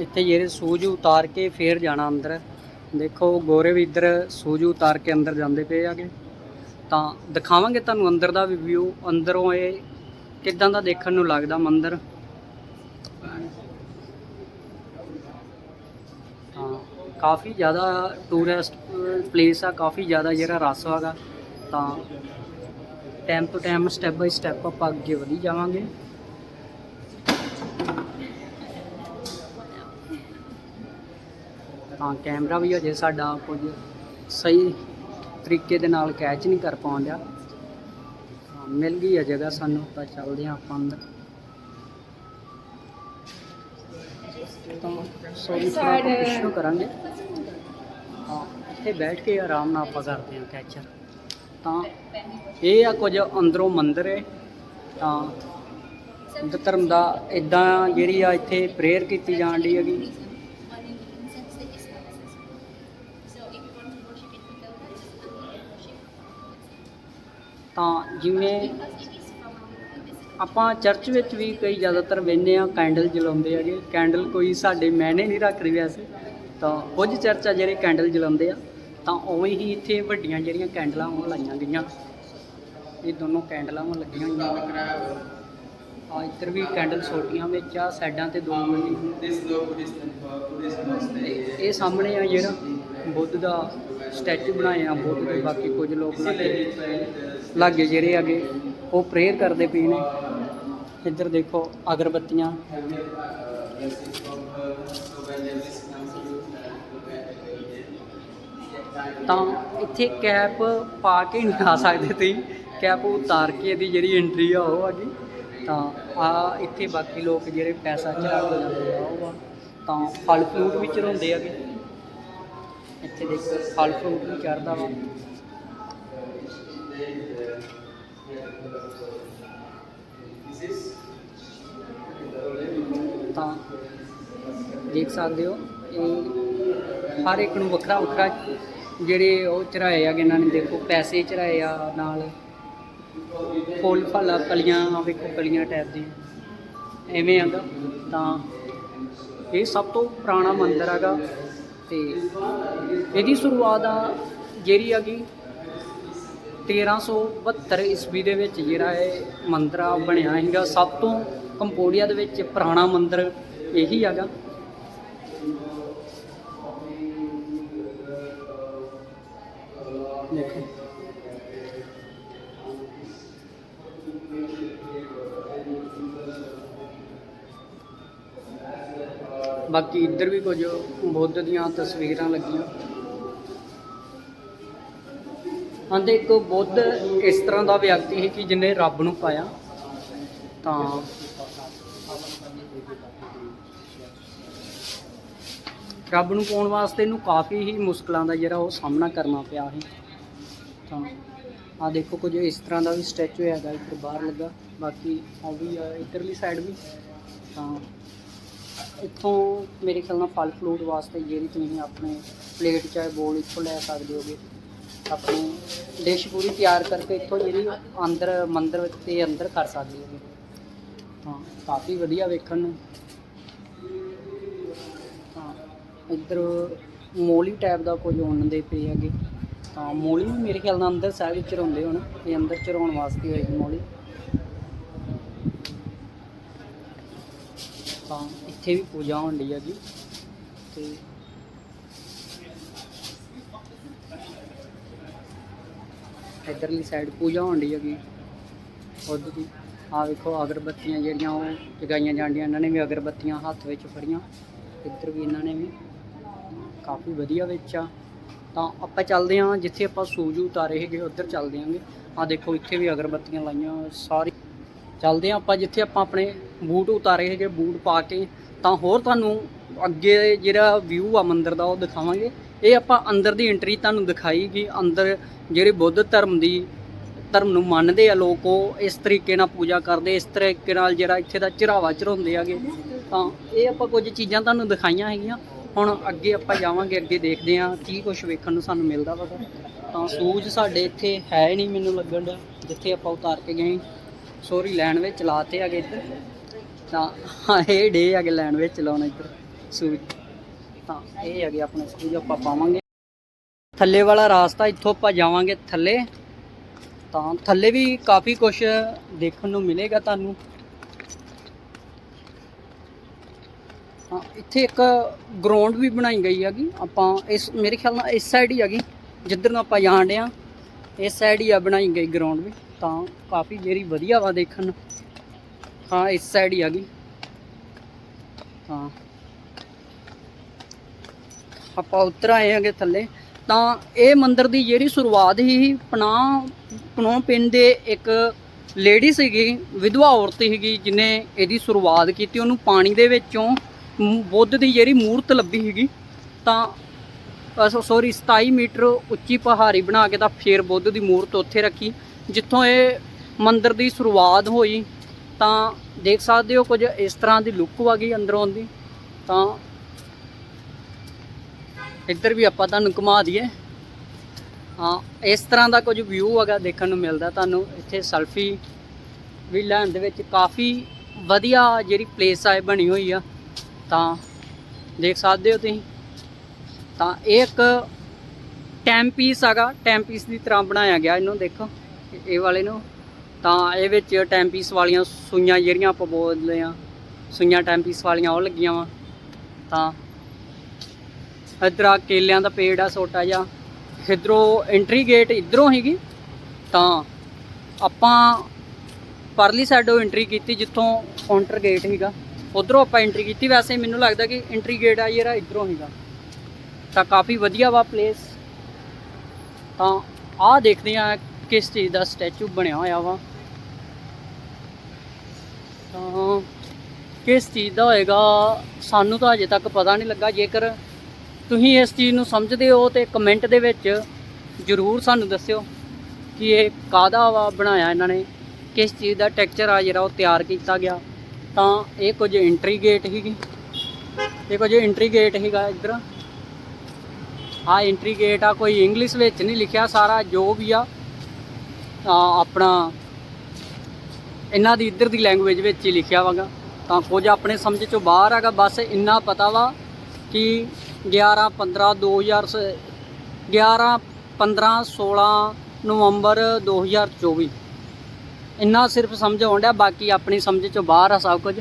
ਇੱਥੇ ਜਿਹੜੇ ਸੂਜ ਉਤਾਰ ਕੇ ਫੇਰ ਜਾਣਾ ਅੰਦਰ। ਦੇਖੋ, ਗੋਰੇ ਵੀ ਇੱਧਰ ਸੂਜ ਉਤਾਰ ਕੇ ਅੰਦਰ ਜਾਂਦੇ ਪਏ ਆਗੇ ਤਾਂ ਦਿਖਾਵਾਂਗੇ ਤੁਹਾਨੂੰ ਅੰਦਰ ਦਾ ਵੀ ਵਿਊ ਅੰਦਰੋਂ ਇਹ ਕਿੱਦਾਂ ਦਾ ਦੇਖਣ ਨੂੰ ਲੱਗਦਾ ਮੰਦਿਰ। ਤਾਂ ਕਾਫੀ ਜ਼ਿਆਦਾ ਟੂਰਿਸਟ ਪਲੇਸ ਆ, ਕਾਫੀ ਜ਼ਿਆਦਾ ਜਿਹੜਾ ਰਸ ਹੈਗਾ। ਤਾਂ time to time step by step ਆਪਾਂ ਅੱਗੇ ਵਧੀ ਜਾਵਾਂਗੇ। ਤਾਂ ਕੈਮਰਾ ਵੀ ਅਜੇ ਸਾਡਾ ਕੁਝ ਸਹੀ ਤਰੀਕੇ ਦੇ ਨਾਲ ਕੈਚ ਨਹੀਂ ਕਰ ਪਾਉਂਦਾ ਮਿਲ ਗਈ ਹੈ ਜਗ੍ਹਾ ਸਾਨੂੰ ਤਾਂ ਚੱਲਦੇ ਹਾਂ ਆਪਾਂ ਅੰਦਰ। ਤਾਂ ਸੋਰੀ ਥੋੜਾ ਪਿੱਛੋਂ ਕਰਾਂਗੇ। ਹਾਂ ਇੱਥੇ ਬੈਠ ਕੇ ਆਰਾਮ ਨਾਲ ਆਪਾਂ ਕਰਦੇ ਹਾਂ ਕੈਚਰ ਤਾਂ ਇਹ ਆ ਕੁਝ ਅੰਦਰੋਂ ਮੰਦਿਰ ਹੈ। ਤਾਂ ਧਰਮ ਦਾ ਇਦਾਂ ਜਿਹੜੀ ਆ ਇੱਥੇ ਪ੍ਰੇਅਰ ਕੀਤੀ ਜਾਣ ਦੀ ਹੈਗੀ। ਤਾਂ ਜਿਵੇਂ ਆਪਾਂ ਚਰਚ ਵਿੱਚ ਵੀ ਕਈ ਜ਼ਿਆਦਾਤਰ ਵੇਖਦੇ ਆ ਕੈਂਡਲ ਜਲਾਉਂਦੇ ਹੈਗੇ ਕੈਂਡਲ ਕੋਈ ਸਾਡੇ ਮੈਨੇ ਨਹੀਂ ਰੱਖਦੇ ਵੈਸੇ। ਤਾਂ ਕੁਝ ਚਰਚ ਆ ਜਿਹੜੇ ਕੈਂਡਲ ਜਲਾਉਂਦੇ ਆ। ਤਾਂ ਉਵੇਂ ਹੀ ਇੱਥੇ ਵੱਡੀਆਂ ਜਿਹੜੀਆਂ ਕੈਂਡਲਾਂ ਉਹ ਲਾਈਆਂ ਗਈਆਂ। ਇਹ ਦੋਨੋਂ ਕੈਂਡਲਾਂ ਉਹ ਲੱਗੀਆਂ ਹੋਈਆਂ। ਆ ਇੱਧਰ ਵੀ ਕੈਂਡਲ ਛੋਟੀਆਂ ਵਿੱਚ ਆ ਸਾਈਡਾਂ ਤੇ ਦੋ monastery. ਇਹ ਸਾਹਮਣੇ ਆ ਜਿਹੜਾ ਬੁੱਧ ਦਾ ਸਟੈਚੂ ਬਣਾਏ ਆ ਬੁੱਧ ਦੇ ਬਾਕੀ ਕੁਝ ਲੋਕ ਲਾਗੇ ਲਾਗੇ ਜਿਹੜੇ ਹੈਗੇ, ਉਹ ਪ੍ਰੇਅਰ ਕਰਦੇ ਪਏ ਨੇ। ਇੱਧਰ ਦੇਖੋ, ਅਗਰਬੱਤੀਆਂ। ਤਾਂ ਇੱਥੇ ਕੈਪ ਪਾ ਕੇ ਨਹੀਂ ਆ ਸਕਦੇ ਤੁਸੀਂ। ਕੈਪ ਉਤਾਰ ਕੇ ਇਹਦੀ ਜਿਹੜੀ ਐਂਟਰੀ ਆ, ਉਹ ਹੈਗੀ। ਤਾਂ ਆ ਇੱਥੇ ਬਾਕੀ ਲੋਕ ਜਿਹੜੇ ਪੈਸਾ ਚੜਾ ਕੇ ਜਾਂਦੇ ਆ। ਉਹ ਵਾ ਤਾਂ ਫਲ ਫਰੂਟ ਵੀ ਚੜਾਉਂਦੇ ਹੈਗੇ। ਇੱਥੇ ਦੇਖੋ ਫਲ ਫਰੂਟ ਵੀ ਚੜਦਾ ਵਾ। ਤਾਂ ਦੇਖ ਸਕਦੇ ਹੋ, ਇਹ ਹਰ ਇੱਕ ਨੂੰ ਵੱਖਰਾ ਵੱਖਰਾ ਜਿਹੜੇ ਉਹ ਚੜਾਏ ਆ ਇਹਨਾਂ ਨੇ ਦੇਖੋ ਪੈਸੇ ਚੜਾਏ ਆ ਨਾਲ। ਫੁੱਲ, ਫਲ, ਕਲੀਆਂ ਵੇਖੋ ਕਲੀਆਂ ਟਾਈਪ ਦੀ ਐਵੇਂ ਆਗਾ ਤਾਂ ਇਹ ਸਭ ਤੋਂ ਪੁਰਾਣਾ ਮੰਦਿਰ ਹੈਗਾ। ਤੇ ਇਹਦੀ ਸ਼ੁਰੂਆਤ ਆ ਜਿਹੜੀ ਹੈਗੀ 1372 ਈਸਵੀ ਦੇ ਵਿੱਚ ਜਿਹੜਾ ਇਹ ਮੰਦਿਰ ਆ, ਬਣਿਆ ਹੈਗਾ ਸਭ ਤੋਂ ਕੰਪੋਡੀਆ ਦੇ ਵਿੱਚ ਪੁਰਾਣਾ ਮੰਦਿਰ ਇਹੀ ਹੈਗਾ। ਦੇਖੋ। ਬਾਕੀ ਇੱਧਰ ਵੀ ਕੁਝ ਬੁੱਧ ਦੀਆਂ ਤਸਵੀਰਾਂ ਲੱਗੀਆਂ। ਆਂਦੇ ਇੱਕ ਬੁੱਧ ਇਸ ਤਰ੍ਹਾਂ ਦਾ ਵਿਅਕਤੀ ਸੀ ਕਿ ਜਿਹਨੇ ਰੱਬ ਨੂੰ ਪਾਇਆ। ਤਾਂ ਰੱਬ ਨੂੰ ਪਾਉਣ ਵਾਸਤੇ ਇਹਨੂੰ ਕਾਫੀ ਹੀ ਮੁਸ਼ਕਲਾਂ ਦਾ ਜਿਹੜਾ ਉਹ ਸਾਹਮਣਾ ਕਰਨਾ ਪਿਆ ਸੀ। ਤਾਂ ਆ ਦੇਖੋ ਕੁਝ ਇਸ ਤਰ੍ਹਾਂ ਦਾ ਵੀ ਸਟੈਚੂ ਹੈਗਾ, ਇੱਧਰ ਬਾਹਰ ਲੱਗਾ। ਬਾਕੀ ਆ ਵੀ ਆ, ਇੱਧਰਲੀ ਸਾਈਡ ਵੀ। ਤਾਂ ਇੱਥੋਂ ਮੇਰੇ ਖਿਆਲ ਨਾਲ ਫਲ ਫਰੂਟ ਵਾਸਤੇ ਜਿਹੜੀ ਤੁਸੀਂ ਆਪਣੇ ਪਲੇਟ ਚਾਹੇ ਬੋਲ ਇੱਥੋਂ ਲੈ ਸਕਦੇ ਹੋਗੇ। ਆਪਣੀ ਡਿਸ਼ ਪੂਰੀ ਤਿਆਰ ਕਰਕੇ ਇੱਥੋਂ ਜਿਹੜੀ ਅੰਦਰ ਮੰਦਰ ਵਿੱਚ ਅੰਦਰ ਕਰ ਸਕਦੇ ਹੋਗੇ। ਹਾਂ, ਕਾਫੀ ਵਧੀਆ ਵੇਖਣ ਨੂੰ। ਹਾਂ, ਇੱਧਰ ਮੋਲੀ ਟਾਈਪ ਦਾ ਕੁਝ ਉਹਨਾਂ ਦੇ ਪਏ ਹੈਗੇ। ਤਾਂ ਮੋਲੀ ਵੀ ਮੇਰੇ ਖਿਆਲ ਨਾਲ ਅੰਦਰ ਸਾਹਿਬ ਵਿੱਚ ਚਰਾਉਂਦੇ ਹੋਣ। ਇਹ ਅੰਦਰ ਚਰਾਉਣ ਵਾਸਤੇ ਹੋਏਗੀ ਮੋਲੀ। ਤਾਂ ਇੱਥੇ ਵੀ ਪੂਜਾ ਹੋਣ ਹੁੰਦੀ ਹੈਗੀ ਤੇ ਇਧਰਲੀ ਸਾਈਡ ਪੂਜਾ ਹੋਣ ਹੁੰਦੀ ਹੈਗੀ। ਬੁੱਧ ਦੀ ਆ ਵੇਖੋ, ਅਗਰਬੱਤੀਆਂ ਜਿਹੜੀਆਂ ਉਹ ਜਗਾਈਆਂ ਜਾਂਦੀਆਂ, ਇਹਨਾਂ ਨੇ ਵੀ ਅਗਰਬੱਤੀਆਂ ਹੱਥ ਵਿੱਚ ਫੜੀਆਂ। ਇੱਧਰ ਵੀ ਇਹਨਾਂ ਨੇ ਵੀ। ਕਾਫੀ ਵਧੀਆ ਵਿੱਚ ਆ। ਤਾਂ ਆਪਾਂ ਚੱਲਦੇ ਹਾਂ, ਜਿੱਥੇ ਆਪਾਂ ਸੂਜ ਉਤਾਰੇ ਹੈਗੇ ਉੱਧਰ ਚੱਲਦੇ ਆਂਗੇ। ਆ ਦੇਖੋ, ਇੱਥੇ ਵੀ ਅਗਰਬੱਤੀਆਂ ਲਾਈਆਂ ਸਾਰੀ ਚੱਲਦੇ ਹਾਂ ਆਪਾਂ ਜਿੱਥੇ ਆਪਾਂ ਆਪਣੇ ਬੂਟ ਉਤਾਰੇ ਹੈਗੇ, ਬੂਟ ਪਾ ਕੇ, ਤਾਂ ਹੋਰ ਤੁਹਾਨੂੰ ਅੱਗੇ ਜਿਹੜਾ ਵਿਊ ਆ ਮੰਦਿਰ ਦਾ ਉਹ ਦਿਖਾਵਾਂਗੇ। ਇਹ ਆਪਾਂ ਅੰਦਰ ਦੀ ਐਂਟਰੀ ਤੁਹਾਨੂੰ ਦਿਖਾਈ ਕਿ ਅੰਦਰ ਜਿਹੜੇ ਬੁੱਧ ਧਰਮ ਦੀ ਧਰਮ ਨੂੰ ਮੰਨਦੇ ਆ ਲੋਕ, ਉਹ ਇਸ ਤਰੀਕੇ ਨਾਲ ਪੂਜਾ ਕਰਦੇ, ਇਸ ਤਰੀਕੇ ਨਾਲ ਜਿਹੜਾ ਇੱਥੇ ਦਾ ਚੜਾਵਾ ਚੜਾਉਂਦੇ ਆਗੇ ਤਾਂ ਇਹ ਆਪਾਂ ਕੁਝ ਚੀਜ਼ਾਂ ਤੁਹਾਨੂੰ ਦਿਖਾਈਆਂ ਹੈਗੀਆਂ। ਹੁਣ ਅੱਗੇ ਆਪਾਂ ਜਾਵਾਂਗੇ, ਅੱਗੇ ਦੇਖਦੇ ਹਾਂ ਕੀ ਕੁਝ ਵੇਖਣ ਨੂੰ ਸਾਨੂੰ ਮਿਲਦਾ ਵਾ। ਤਾਂ ਸੂਜ ਸਾਡੇ ਇੱਥੇ ਹੈ ਹੀ ਨਹੀਂ ਮੈਨੂੰ ਲੱਗਣ ਦਾ ਜਿੱਥੇ ਆਪਾਂ ਉਤਾਰ ਕੇ ਗਏ। ਸੋਰੀ ਲੈਣ ਵਿੱਚ ਚਲਾਤੇ ਹੈਗੇ ਇੱਧਰ। ਤਾਂ ਹਾਂ, ਇਹ ਡੇ ਹੈਗੇ ਲੈਣ ਵਿੱਚ ਲਾਉਣ ਇੱਧਰ ਸੂਜ ਤਾਂ ਇਹ ਹੈਗੇ ਆਪਣੇ ਸੂਜ ਆਪਾਂ ਪਾਵਾਂਗੇ। ਥੱਲੇ ਵਾਲਾ ਰਾਸਤਾ ਇੱਥੋਂ ਆਪਾਂ ਜਾਵਾਂਗੇ ਥੱਲੇ। ਤਾਂ ਥੱਲੇ ਵੀ ਕਾਫੀ ਕੁਝ ਦੇਖਣ ਨੂੰ ਮਿਲੇਗਾ ਤੁਹਾਨੂੰ। ਹਾਂ, ਇੱਥੇ ਇੱਕ ਗਰਾਊਂਡ ਵੀ ਬਣਾਈ ਗਈ ਹੈਗੀ। ਆਪਾਂ ਇਸ, ਮੇਰੇ ਖਿਆਲ ਨਾਲ ਇਸ ਸਾਈਡ ਹੀ ਹੈਗੀ। ਜਿੱਧਰ ਨੂੰ ਆਪਾਂ ਜਾਣ ਡੇ ਆ ਇਸ ਸਾਈਡ ਹੀ ਆ ਬਣਾਈ ਗਈ ਗਰਾਊਂਡ ਵੀ। ਤਾਂ ਕਾਫੀ ਜਿਹੜੀ ਵਧੀਆ ਵਾ ਦੇਖਣ ਨੂੰ। ਹਾਂ, ਇਸ ਸਾਈਡ ਹੀ ਹੈਗੀ ਹਾਂ। ਆਪਾਂ ਉਤਰ ਆਏ ਹਾਂਗੇ ਥੱਲੇ। ਤਾਂ ਇਹ ਮੰਦਿਰ ਦੀ ਜਿਹੜੀ ਸ਼ੁਰੂਆਤ ਹੀ ਪਨਾ ਪਨੋਂ ਪਿੰਡ ਦੇ ਇੱਕ ਲੇਡੀ ਸੀਗੀ, ਵਿਧਵਾ ਔਰਤ ਸੀਗੀ ਜਿਨੇ ਇਹਦੀ ਸ਼ੁਰੂਆਤ ਕੀਤੀ। ਉਹਨੂੰ ਪਾਣੀ ਦੇ ਵਿੱਚੋਂ ਬੁੱਧ ਦੀ ਜਿਹੜੀ ਮੂਰਤ ਲੱਭੀ ਸੀਗੀ। ਤਾਂ ਸੌਰੀ 27 ਮੀਟਰ ਉੱਚੀ ਪਹਾੜੀ ਬਣਾ ਕੇ ਤਾਂ ਫੇਰ ਬੁੱਧ ਦੀ ਮੂਰਤ ਉੱਥੇ ਰੱਖੀ, ਜਿੱਥੋਂ ਇਹ ਮੰਦਿਰ ਦੀ ਸ਼ੁਰੂਆਤ ਹੋਈ। ਤਾਂ ਦੇਖ ਸਕਦੇ ਹੋ ਕੁਝ ਇਸ ਤਰ੍ਹਾਂ ਦੀ ਲੁੱਕ ਵਾਗੀ ਅੰਦਰੋਂ ਦੀ। ਤਾਂ ਇੱਧਰ ਵੀ ਆਪਾਂ ਤੁਹਾਨੂੰ ਘੁਮਾ ਦਈਏ। ਹਾਂ, ਇਸ ਤਰ੍ਹਾਂ ਦਾ ਕੁਝ ਵਿਊ ਹੈਗਾ ਦੇਖਣ ਨੂੰ ਮਿਲਦਾ ਤੁਹਾਨੂੰ। ਇੱਥੇ ਸੈਲਫੀ ਵੀ ਲੈਣ ਦੇ ਵਿੱਚ ਕਾਫੀ ਵਧੀਆ ਜਿਹੜੀ ਪਲੇਸ ਆ ਬਣੀ ਹੋਈ ਆ। ਤਾਂ ਦੇਖ ਸਕਦੇ ਹੋ ਤੁਸੀਂ। ਤਾਂ ਇਹ ਇੱਕ ਟਾਈਮ ਪੀਸ ਹੈਗਾ। ਟਾਈਮ ਦੀ ਤਰ੍ਹਾਂ ਬਣਾਇਆ ਗਿਆ ਇਹਨੂੰ ਦੇਖੋ। ਇਹ ਵਾਲੇ ਨੂੰ ਤਾਂ ਇਹ ਵਿੱਚ ਟਾਈਮ ਪੀਸ ਵਾਲੀਆਂ ਸੂਈਆਂ ਜਿਹੜੀਆਂ ਆਪਾਂ ਬੋਲਦੇ ਆ ਸੂਈਆਂ ਟਾਈਮ ਪੀਸ ਵਾਲੀਆਂ ਉਹ ਲੱਗੀਆਂ ਵਾ। ਤਾਂ ਇੱਧਰ ਆ ਕੇਲਿਆਂ ਦਾ ਪੇੜ ਆ ਛੋਟਾ ਜਿਹਾ। ਇਧਰੋਂ ਐਂਟਰੀ ਗੇਟ ਇਧਰੋਂ ਹੈਗੀ ਤਾਂ ਆਪਾਂ ਪਰਲੀ ਸਾਈਡੋਂ ਐਂਟਰੀ ਕੀਤੀ ਜਿੱਥੋਂ ਕਾਊਂਟਰ ਗੇਟ ਸੀਗਾ। ਉਧਰੋਂ ਆਪਾਂ ਐਂਟਰੀ ਕੀਤੀ। ਵੈਸੇ ਮੈਨੂੰ ਲੱਗਦਾ ਕਿ ਐਂਟਰੀ ਗੇਟ ਆ ਜਿਹੜਾ ਇਧਰੋਂ ਹੈਗਾ ਤਾਂ ਕਾਫੀ ਵਧੀਆ ਵਾ ਪਲੇਸ ਤਾਂ ਆਹ ਦੇਖਦੇ ਆ ਕਿਸ ਚੀਜ਼ ਦਾ ਸਟੈਚੂ ਬਣਿਆ ਹੋਇਆ ਵਾ। ਤਾਂ ਕਿਸ ਚੀਜ਼ ਦਾ ਹੋਏਗਾ ਸਾਨੂੰ ਤਾਂ ਅਜੇ ਤੱਕ ਪਤਾ ਨਹੀਂ ਲੱਗਾ। ਜੇਕਰ ਤੁਸੀਂ ਇਸ ਚੀਜ਼ ਨੂੰ ਸਮਝਦੇ ਹੋ ਤੇ ਕਮੈਂਟ ਦੇ ਵਿੱਚ ਜਰੂਰ ਸਾਨੂੰ ਦੱਸਿਓ ਕਿ ਇਹ ਕਾਦਾ ਵਾ ਬਣਾਇਆ ਇਹਨਾਂ ਨੇ ਕਿਸ ਚੀਜ਼ ਦਾ ਟੈਕਸਚਰ ਆ ਜਿਹੜਾ ਉਹ ਤਿਆਰ ਕੀਤਾ ਗਿਆ। ਤਾਂ ਇਹ ਕੁਝ ਐਂਟਰੀ ਗੇਟ ਹੀਗੀ ਇਹ ਕੁਝ ਐਂਟਰੀ ਗੇਟ ਹੀਗਾ ਇੱਧਰ। ਆ ਐਂਟਰੀ ਗੇਟ ਆ ਕੋਈ ਇੰਗਲਿਸ਼ ਵਿੱਚ ਨਹੀਂ ਲਿਖਿਆ ਸਾਰਾ ਜੋ ਵੀ ਆ ਆ, ਆਪਣਾ ਇਹਨਾਂ ਦੀ ਇੱਧਰ ਦੀ ਲੈਂਗੁਏਜ ਵਿੱਚ ਹੀ ਲਿਖਿਆ ਵਾਗਾ। ਤਾਂ ਕੁਝ ਆਪਣੇ ਸਮਝ ਚੋਂ ਬਾਹਰ ਹੈਗਾ। ਬਸ ਇੰਨਾ ਪਤਾ ਵਾ ਕਿ 11 15 2000 ਸ- 11 15 16 ਨਵੰਬਰ 2024 ਇੰਨਾ ਸਿਰਫ ਸਮਝ ਆਉਣ ਡਿਆ। ਬਾਕੀ ਆਪਣੀ ਸਮਝ ਚੋਂ ਬਾਹਰ ਆ ਸਭ ਕੁਝ।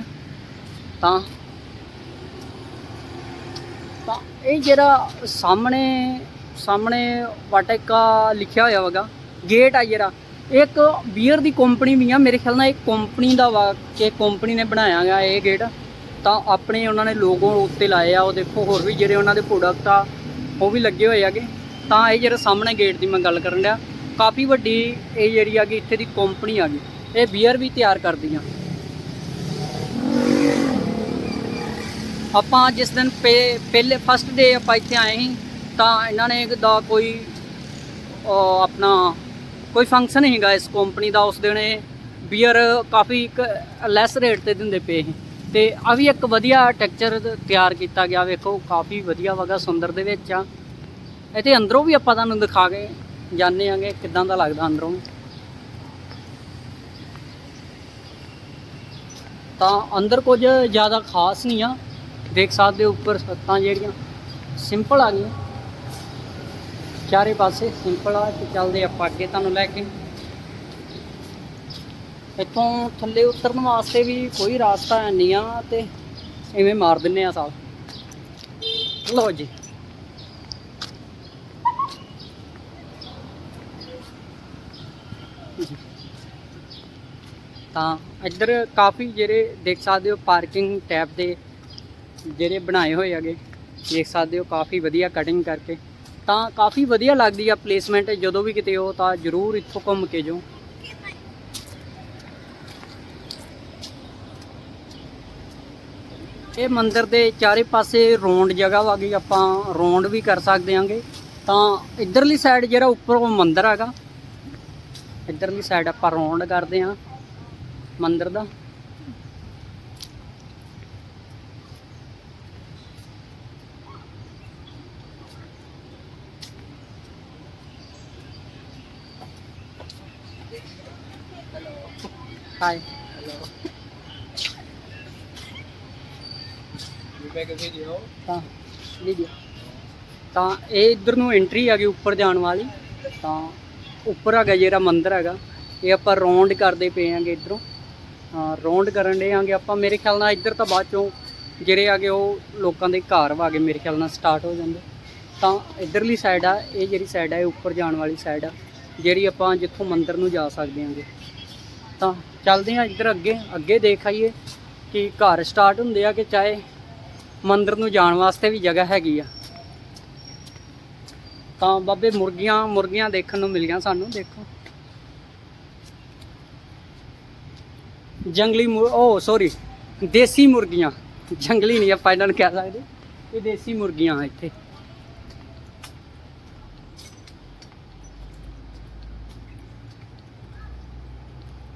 ਤਾਂ ਤਾਂ ਇਹ ਜਿਹੜਾ ਸਾਹਮਣੇ ਸਾਹਮਣੇ ਵਾਟਿਕਾ ਲਿਖਿਆ ਹੋਇਆ ਵਗਾ। ਗੇਟ ਆ ਜਿਹੜਾ। ਇੱਕ ਬੀਅਰ ਦੀ ਕੰਪਨੀ ਵੀ ਆ, ਮੇਰੇ ਖਿਆਲ ਨਾਲ ਇੱਕ ਕੰਪਨੀ ਦਾ ਵਾ ਕਿ ਕੰਪਨੀ ਨੇ ਬਣਾਇਆ ਗਿਆ ਇਹ ਗੇਟ ਤਾਂ ਆਪਣੇ ਉਹਨਾਂ ਨੇ ਲੋਗੋ ਉੱਤੇ ਲਾਏ ਆ, ਉਹ ਦੇਖੋ ਹੋਰ ਵੀ ਜਿਹੜੇ ਉਹਨਾਂ ਦੇ ਪ੍ਰੋਡਕਟ ਆ, ਉਹ ਵੀ ਲੱਗੇ ਹੋਏ ਆਗੇ ਤਾਂ ਇਹ ਜਿਹੜਾ ਸਾਹਮਣੇ ਗੇਟ ਦੀ ਮੈਂ ਗੱਲ ਕਰਨ ਡਿਆ, ਕਾਫੀ ਵੱਡੀ ਇਹ ਜਿਹੜੀ ਆ ਗਈ ਇੱਥੇ ਦੀ ਕੰਪਨੀ ਆ ਗਈ। ਇਹ ਬੀਅਰ ਵੀ ਤਿਆਰ ਕਰਦੀ ਕਰਦੀਆਂ। ਆਪਾਂ ਜਿਸ ਦਿਨ ਪਹਿ- ਪਹਿਲੇ ਫਸਟ ਡੇ ਆਪਾਂ ਇੱਥੇ ਆਏ ਸੀ, ਤਾਂ ਇਹਨਾਂ ਨੇ ਦਾ ਕੋਈ ਆਪਣਾ ਕੋਈ ਫੰਕਸ਼ਨ ਹੈਗਾ ਇਸ ਕੰਪਨੀ ਦਾ, ਉਸ ਦਿਨ ਇਹ ਬੀਅਰ ਕਾਫੀ ਇੱਕ ਲੈਸ ਰੇਟ ਤੇ ਦਿੰਦੇ ਪਏ ਸੀ ਤੇ ਆ ਵੀ ਇੱਕ ਵਧੀਆ ਟੈਕਸਚਰ ਤਿਆਰ ਕੀਤਾ ਗਿਆ, ਵੇਖੋ, ਕਾਫੀ ਵਧੀਆ ਵਗਾ ਸੁੰਦਰ ਦੇ ਵਿੱਚ ਆ। ਇੱਥੇ ਅੰਦਰੋਂ ਵੀ ਆਪਾਂ ਤੁਹਾਨੂੰ ਦਿਖਾ ਕੇ ਜਾਣੇ ਆਂਗੇ, ਕਿਦਾਂ ਦਾ ਲੱਗਦਾ ਅੰਦਰੋਂ। ਤਾਂ ਅੰਦਰ ਕੁਝ ਜ਼ਿਆਦਾ ਖਾਸ ਨਹੀਂ ਆ, ਦੇਖ ਸਕਦੇ ਹੋ ਉੱਪਰ ਛੱਤਾਂ ਜਿਹੜੀਆਂ ਸਿੰਪਲ ਆ ਗਈਆਂ। ਚਾਰੇ ਪਾਸੇ ਸਿੰਪਲ ਆ ਤੇ ਚੱਲਦੇ ਆਪਾਂ ਅੱਗੇ ਤੁਹਾਨੂੰ ਲੈ ਕੇ। ਇੱਥੋਂ ਥੱਲੇ ਉਤਰਨ ਵਾਸਤੇ ਵੀ ਕੋਈ ਰਾਸਤਾ ਨਹੀਂ ਆ ਤੇ ਐਵੇਂ ਮਾਰ ਦਿੰਨੇ ਆ ਸਾਲ ਲਓ ਜੀ। ਤਾਂ ਇੱਧਰ ਕਾਫੀ ਜਿਹੜੇ ਦੇਖ ਸਕਦੇ ਹੋ ਪਾਰਕਿੰਗ ਟੈਪ ਦੇ ਜਿਹੜੇ ਬਣਾਏ ਹੋਏ ਹੈਗੇ, ਦੇਖ ਸਕਦੇ ਹੋ ਕਾਫੀ ਵਧੀਆ ਕਟਿੰਗ ਕਰਕੇ। ਤਾਂ ਕਾਫੀ ਵਧੀਆ ਲੱਗਦੀ ਆ ਪਲੇਸਮੈਂਟ ਜਦੋਂ ਵੀ ਕਿਤੇ ਹੋ ਤਾਂ ਜਰੂਰ ਇੱਥੋਂ ਘੁੰਮ ਕੇ ਜਾਓ। ਇਹ ਮੰਦਿਰ ਦੇ ਚਾਰੇ ਪਾਸੇ ਰੌਂਡ ਜਗ੍ਹਾ ਵਾਗੀ ਆਪਾਂ ਰੌਂਡ ਵੀ ਕਰ ਸਕਦੇ ਆਂਗੇ। ਤਾਂ ਇਧਰਲੀ ਸਾਈਡ ਜਿਹੜਾ ਉੱਪਰ ਉਹ ਮੰਦਿਰ ਹੈਗਾ, ਇਧਰਲੀ ਸਾਈਡ ਆਪਾਂ ਰੌਂਡ ਕਰਦੇ ਆਂ, ਮੰਦਿਰ ਦਾ। ਹਾਈ ਮੈਂ ਕਿਸੇ ਦੀ ਹੋ ਤਾਂ ਵੀਡੀਓ ਤਾਂ ਇਹ ਇਧਰ ਨੂੰ ਐਂਟਰੀ ਹੈਗੀ ਉੱਪਰ ਜਾਣ ਵਾਲੀ ਤਾਂ ਉੱਪਰ ਹੈਗਾ ਜਿਹੜਾ ਮੰਦਿਰ ਹੈਗਾ ਇਹ ਆਪਾਂ ਰੌਂਡ ਕਰਦੇ ਪਏ ਆਂਗੇ ਇਧਰੋਂ ਰੌਂਡ ਕਰਨ ਦੇ ਆਂਗੇ ਆਪਾਂ ਮੇਰੇ ਖਿਆਲ ਨਾਲ ਇੱਧਰ ਤਾਂ ਬਾਅਦ ਚੋਂ ਜਿਹੜੇ ਆਗੇ ਉਹ ਲੋਕਾਂ ਦੇ ਘਰ ਵਾਗੇ ਮੇਰੇ ਖਿਆਲ ਨਾਲ ਸਟਾਰਟ ਹੋ ਜਾਂਦੇ ਤਾਂ ਇਧਰਲੀ ਸਾਈਡ ਆ ਇਹ ਜਿਹੜੀ ਸਾਈਡ ਆ ਇਹ ਉੱਪਰ ਜਾਣ ਵਾਲੀ ਸਾਈਡ ਆ ਜਿਹੜੀ ਆਪਾਂ ਜਿੱਥੋਂ ਮੰਦਿਰ ਨੂੰ ਜਾ ਸਕਦੇ ਆਂਗੇ ਤਾਂ ਚੱਲਦੇ ਹਾਂ ਇੱਧਰ ਅੱਗੇ ਅੱਗੇ ਦੇਖ ਆਈਏ ਕਿ ਘਰ ਸਟਾਰਟ ਹੁੰਦੇ ਆ ਕਿ ਚਾਹੇ ਮੰਦਿਰ ਨੂੰ ਜਾਣ ਵਾਸਤੇ ਵੀ ਜਗ੍ਹਾ ਹੈਗੀ ਆ। ਤਾਂ ਬਾਬੇ ਮੁਰਗੀਆਂ ਮੁਰਗੀਆਂ ਦੇਖਣ ਨੂੰ ਮਿਲੀਆਂ ਸਾਨੂੰ, ਦੇਖੋ। ਜੰਗਲੀ ਉਹ ਸੌਰੀ ਦੇਸੀ ਮੁਰਗੀਆਂ। ਜੰਗਲੀ ਨਹੀਂ ਆਪਾਂ ਇਹਨਾਂ ਨੂੰ ਕਹਿ ਸਕਦੇ। ਇਹ ਦੇਸੀ ਮੁਰਗੀਆਂ ਇੱਥੇ।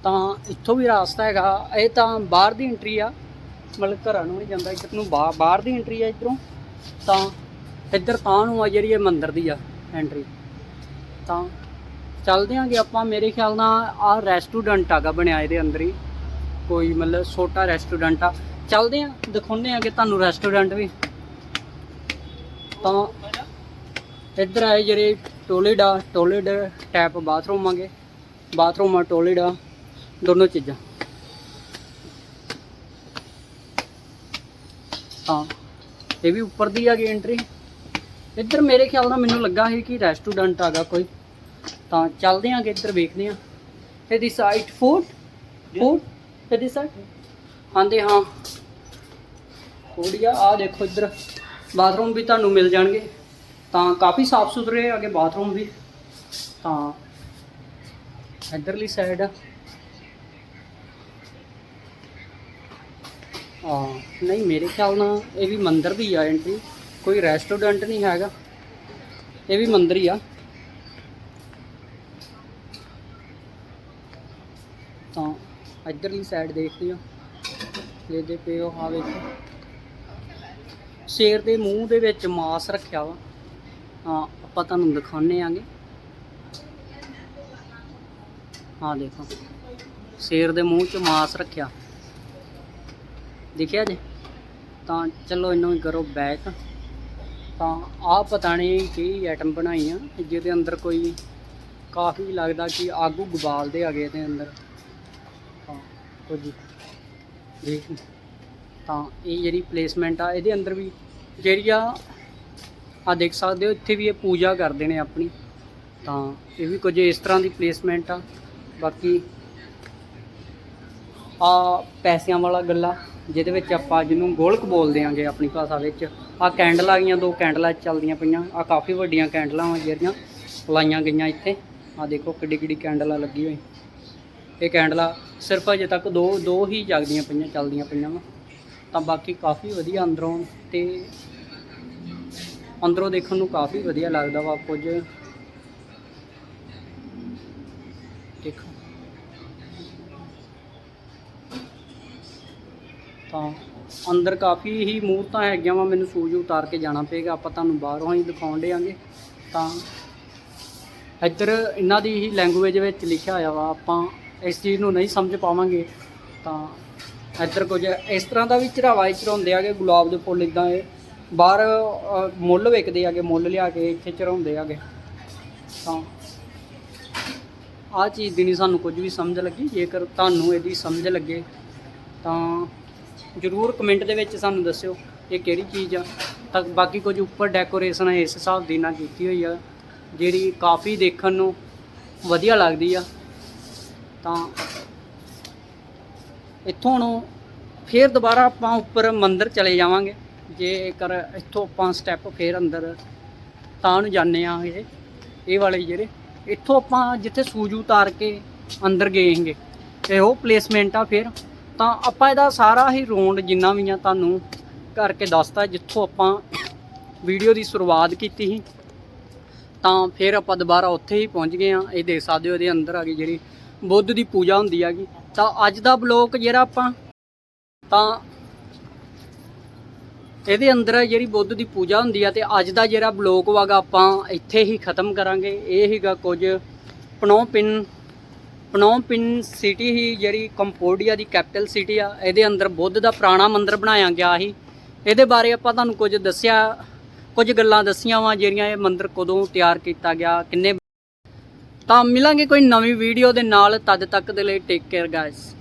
ਤਾਂ ਇੱਥੋਂ ਵੀ ਰਾਸਤਾ ਹੈਗਾ। ਇਹ ਤਾਂ ਬਾਹਰ ਦੀ ਐਂਟਰੀ ਆ। ਮਤਲਬ ਘਰਾਂ ਨੂੰ ਨਹੀਂ ਜਾਂਦਾ, ਇੱਧਰ ਨੂੰ ਬਾ- ਬਾਹਰ ਦੀ ਐਂਟਰੀ ਆ ਇੱਧਰੋਂ। ਤਾਂ ਇੱਧਰ ਤਾਂ ਨੂੰ ਆ ਜਿਹੜੀ ਇਹ ਮੰਦਿਰ ਦੀ ਆ ਐਂਟਰੀ ਤਾਂ ਚੱਲਦੇ ਆਂਗੇ ਆਪਾਂ। ਮੇਰੇ ਖਿਆਲ ਨਾਲ ਆ ਰੈਸਟੋਰੈਂਟ ਆਗਾ ਬਣਿਆ ਇਹਦੇ ਅੰਦਰ ਹੀ। ਕੋਈ ਮਤਲਬ ਛੋਟਾ ਰੈਸਟੋਰੈਂਟ ਆ। ਚੱਲਦੇ ਆਂ, ਦਿਖਾਉਂਦੇ ਆਂਗੇ ਤੁਹਾਨੂੰ ਰੈਸਟੋਰੈਂਟ ਵੀ। ਤਾਂ ਇੱਧਰ ਆਏ ਜਿਹੜੇ ਟੋਇਲਟ ਆ ਟੋਇਲਟ ਟੈਪ ਬਾਥਰੂਮ ਆਗੇ ਬਾਥਰੂਮ ਆ ਟੋਇਲਟ ਆ। ਦੋਨੋਂ ਚੀਜ਼ਾਂ। ਹਾਂ, ਇਹ ਵੀ ਉੱਪਰ ਦੀ ਹੈਗੀ ਐਂਟਰੀ ਇੱਧਰ ਮੇਰੇ ਖਿਆਲ ਨਾਲ ਮੈਨੂੰ ਲੱਗਾ ਸੀ ਕਿ ਰੈਸਟੋਰੈਂਟ ਆਗਾ ਕੋਈ। ਤਾਂ ਚੱਲਦੇ ਆਂਗੇ ਇੱਧਰ ਵੇਖਦੇ ਆਂ। ਇਹਦੀ ਸਾਈਡ ਫੂਡ ਫੂਡ ਇਹਦੀ ਸਾਈਡ ਆਂਦੇ ਹਾਂ। ਕੋੜੀਆ ਆ। ਦੇਖੋ ਇੱਧਰ। ਬਾਥਰੂਮ ਵੀ ਤੁਹਾਨੂੰ ਮਿਲ ਜਾਣਗੇ। ਤਾਂ ਕਾਫੀ ਸਾਫ਼ ਸੁਥਰੇ ਹੈਗੇ ਬਾਥਰੂਮ ਵੀ। ਤਾਂ ਇੱਧਰਲੀ ਸਾਈਡ ਹਾਂ, ਨਹੀਂ, ਮੇਰੇ ਖਿਆਲ ਨਾਲ ਇਹ ਵੀ ਮੰਦਿਰ ਦੀ ਆ ਐਂਟਰੀ ਕੋਈ ਰੈਸਟੋਰੈਂਟ ਨਹੀਂ ਹੈਗਾ। ਇਹ ਵੀ ਮੰਦਿਰ ਹੀ ਆ। ਤਾਂ ਇੱਧਰਲੀ ਸਾਈਡ ਦੇਖਦੇ ਹੋ। ਜਿਹਦੇ ਪਏ ਉਹ ਆ ਵੇਖੋ। ਸ਼ੇਰ ਦੇ ਮੂੰਹ ਦੇ ਵਿੱਚ ਮਾਸ ਰੱਖਿਆ ਵਾ। ਹਾਂ, ਆਪਾਂ ਤੁਹਾਨੂੰ ਦਿਖਾਉਂਦੇ ਆਂਗੇ। ਹਾਂ, ਦੇਖੋ। ਸ਼ੇਰ ਦੇ ਮੂੰਹ 'ਚ ਮਾਸ ਰੱਖਿਆ। ਦਿਖਿਆ ਜੀ? ਤਾਂ ਚਲੋ ਇਹਨੂੰ ਹੀ ਕਰੋ ਬੈਕ ਤਾਂ ਆਹ ਪਤਾ ਨਹੀਂ ਕੀ ਆਈਟਮ ਬਣਾਈ ਆ, ਜਿਹਦੇ ਅੰਦਰ ਕੋਈ ਕਾਫੀ ਲੱਗਦਾ ਕਿ ਆਗੂ ਗਵਾਲਦੇ ਹੈਗੇ ਇਹਦੇ ਅੰਦਰ। ਤਾਂ ਕੁਝ ਦੇਖ। ਤਾਂ ਇਹ ਜਿਹੜੀ ਪਲੇਸਮੈਂਟ ਆ, ਇਹਦੇ ਅੰਦਰ ਵੀ ਜਿਹੜੀ ਆ ਆ ਦੇਖ ਸਕਦੇ ਹੋ, ਇੱਥੇ ਵੀ ਇਹ ਪੂਜਾ ਕਰਦੇ ਨੇ ਆਪਣੀ। ਤਾਂ ਇਹ ਵੀ ਕੁਝ ਇਸ ਤਰ੍ਹਾਂ ਦੀ ਪਲੇਸਮੈਂਟ ਆ। ਬਾਕੀ ਆ ਪੈਸਿਆਂ ਵਾਲਾ ਗੱਲਾਂ। ਜਿਹਦੇ ਵਿੱਚ ਆਪਾਂ ਜਿਹਨੂੰ ਗੋਲਕ ਬੋਲਦੇ ਆਂਗੇ ਆਪਣੀ ਭਾਸ਼ਾ ਵਿੱਚ। ਆ ਕੈਂਡਲ ਆ ਗਈਆਂ, ਦੋ ਕੈਂਡਲਾਂ ਚੱਲਦੀਆਂ ਪਈਆਂ। ਆ ਕਾਫੀ ਵੱਡੀਆਂ ਕੈਂਡਲਾਂ ਆ ਜਿਹੜੀਆਂ ਲਾਈਆਂ ਗਈਆਂ ਇੱਥੇ। ਆ ਦੇਖੋ ਕਿੱਡੀ ਕਿੱਡੀ ਕੈਂਡਲਾਂ ਲੱਗੀ ਹੋਈ। ਇਹ ਕੈਂਡਲਾਂ ਸਿਰਫ ਅਜੇ ਤੱਕ ਦੋ ਦੋ ਹੀ ਜਗਦੀਆਂ ਪਈਆਂ, ਚੱਲਦੀਆਂ ਪਈਆਂ ਵਾ। ਤਾਂ ਬਾਕੀ ਕਾਫੀ ਵਧੀਆ ਅੰਦਰੋਂ ਤੇ ਅੰਦਰੋਂ ਦੇਖਣ ਨੂੰ ਕਾਫੀ ਵਧੀਆ ਲੱਗਦਾ ਵਾ ਕੁਝ। ਦੇਖੋ। ਤਾਂ ਅੰਦਰ ਕਾਫੀ ਹੀ ਮੂਰਤਾਂ ਹੈਗੀਆਂ ਵਾ, ਮੈਨੂੰ ਸੂਝ ਉਤਾਰ ਕੇ ਜਾਣਾ ਪਏਗਾ, ਆਪਾਂ ਤੁਹਾਨੂੰ ਬਾਹਰੋਂ ਹੀ ਦਿਖਾਉਣ ਦੇਾਂਗੇ ਤਾਂ ਇੱਧਰ ਇਹਨਾਂ ਦੀ ਹੀ ਲੈਂਗੁਏਜ ਵਿੱਚ ਲਿਖਿਆ ਹੋਇਆ ਵਾ, ਆਪਾਂ ਇਸ ਚੀਜ਼ ਨੂੰ ਨਹੀਂ ਸਮਝ ਪਾਵਾਂਗੇ। ਤਾਂ ਇੱਧਰ ਕੁਝ ਇਸ ਤਰ੍ਹਾਂ ਦਾ ਵੀ ਚੜਾਵਾ ਚੜਾਉਂਦੇ ਆਗੇ ਗੁਲਾਬ ਦੇ ਫੁੱਲ ਇਦਾਂ ਇਹ। ਬਾਹਰ ਮੁੱਲ ਵਿਕਦੇ ਆਗੇ ਮੁੱਲ ਲਿਆ ਕੇ ਇੱਥੇ ਚੜਾਉਂਦੇ ਆਗੇ ਤਾਂ ਆਹ ਚੀਜ਼ ਦੀ ਨਹੀਂ ਸਾਨੂੰ ਕੁਝ ਵੀ ਸਮਝ ਲੱਗੀ, ਜੇਕਰ ਤੁਹਾਨੂੰ ਇਹਦੀ ਸਮਝ ਲੱਗੇ, ਤਾਂ ਜਰੂਰ ਕਮੈਂਟ ਦੇ ਵਿੱਚ ਸਾਨੂੰ ਦੱਸਿਓ ਇਹ ਕਿਹੜੀ ਚੀਜ਼ ਆ। ਤਾਂ ਬਾਕੀ ਕੁਝ ਉੱਪਰ ਡੈਕੋਰੇਸ਼ਨ ਇਸ ਹਿਸਾਬ ਦੀ ਨਾਲ ਕੀਤੀ ਹੋਈ ਆ। ਜਿਹੜੀ ਕਾਫੀ ਦੇਖਣ ਨੂੰ ਵਧੀਆ ਲੱਗਦੀ ਆ। ਤਾਂ ਇੱਥੋਂ ਨੂੰ ਫੇਰ ਦੁਬਾਰਾ ਆਪਾਂ ਉੱਪਰ ਮੰਦਿਰ ਚਲੇ ਜਾਵਾਂਗੇ। ਜੇਕਰ ਇੱਥੋਂ ਆਪਾਂ ਸਟੈਪ ਫੇਰ ਅੰਦਰ ਤਾਂ ਨੂੰ ਜਾਂਦੇ ਆ ਇਹ ਇਹ ਵਾਲੇ ਜਿਹੜੇ, ਇੱਥੋਂ ਆਪਾਂ ਜਿੱਥੇ ਸੂਜ ਉਤਾਰ ਕੇ ਅੰਦਰ ਗਏ ਹੈਗੇ ਇਹ ਉਹ ਪਲੇਸਮੈਂਟ ਆ ਫਿਰ। ਤਾਂ ਆਪਾਂ ਇਹਦਾ ਸਾਰਾ ਹੀ ਰੌਂਡ ਜਿੰਨਾ ਵੀ ਆ ਤੁਹਾਨੂੰ ਕਰਕੇ ਦੱਸਤਾ, ਜਿੱਥੋਂ ਆਪਾਂ ਵੀਡੀਓ ਦੀ ਸ਼ੁਰੂਆਤ ਕੀਤੀ ਸੀ। ਤਾਂ ਫਿਰ ਆਪਾਂ ਦੁਬਾਰਾ ਉੱਥੇ ਹੀ ਪਹੁੰਚ ਗਏ ਆ ਇਹ ਦੇਖ ਸਕਦੇ ਹੋ, ਇਹਦੇ ਅੰਦਰ ਆ ਗਈ ਜਿਹੜੀ ਬੁੱਧ ਦੀ ਪੂਜਾ ਹੁੰਦੀ ਹੈਗੀ। ਤਾਂ ਅੱਜ ਦਾ ਬਲੌਗ ਜਿਹੜਾ ਆਪਾਂ, ਤਾਂ ਇਹਦੇ ਅੰਦਰ ਜਿਹੜੀ ਬੁੱਧ ਦੀ ਪੂਜਾ ਹੁੰਦੀ ਆ, ਤੇ ਅੱਜ ਦਾ ਜਿਹੜਾ ਬਲੌਗ ਵਾਗਾ ਆਪਾਂ ਇੱਥੇ ਹੀ ਖਤਮ ਕਰਾਂਗੇ। ਇਹ ਹੀਗਾ ਕੁਝ ਪਨੋ ਪਿੰਨ ਪਨੋਪਿਨ ਪਨੋਪਿਨ ਸਿਟੀ ਹੀ ਜਿਹੜੀ ਕੰਪੋਡੀਆ ਦੀ ਕੈਪੀਟਲ ਸਿਟੀ ਆ, ਇਹਦੇ ਅੰਦਰ ਬੁੱਧ ਦਾ ਪੁਰਾਣਾ ਮੰਦਿਰ ਬਣਾਇਆ ਗਿਆ ਸੀ। ਇਹਦੇ ਬਾਰੇ ਆਪਾਂ ਤੁਹਾਨੂੰ ਕੁਝ ਦੱਸਿਆ, ਕੁਝ ਗੱਲਾਂ ਦੱਸੀਆਂ ਵਾ, ਜਿਹੜੀਆਂ ਇਹ ਮੰਦਿਰ ਕਦੋਂ ਤਿਆਰ ਕੀਤਾ ਗਿਆ, ਕਿੰਨੇ ਤਾਂ ਮਿਲਾਂਗੇ ਕੋਈ ਨਵੀਂ ਵੀਡੀਓ ਦੇ ਨਾਲ, ਤਦ ਤੱਕ ਦੇ ਲਈ ਟੇਕ ਕੇਅਰ ਗਾਇਸ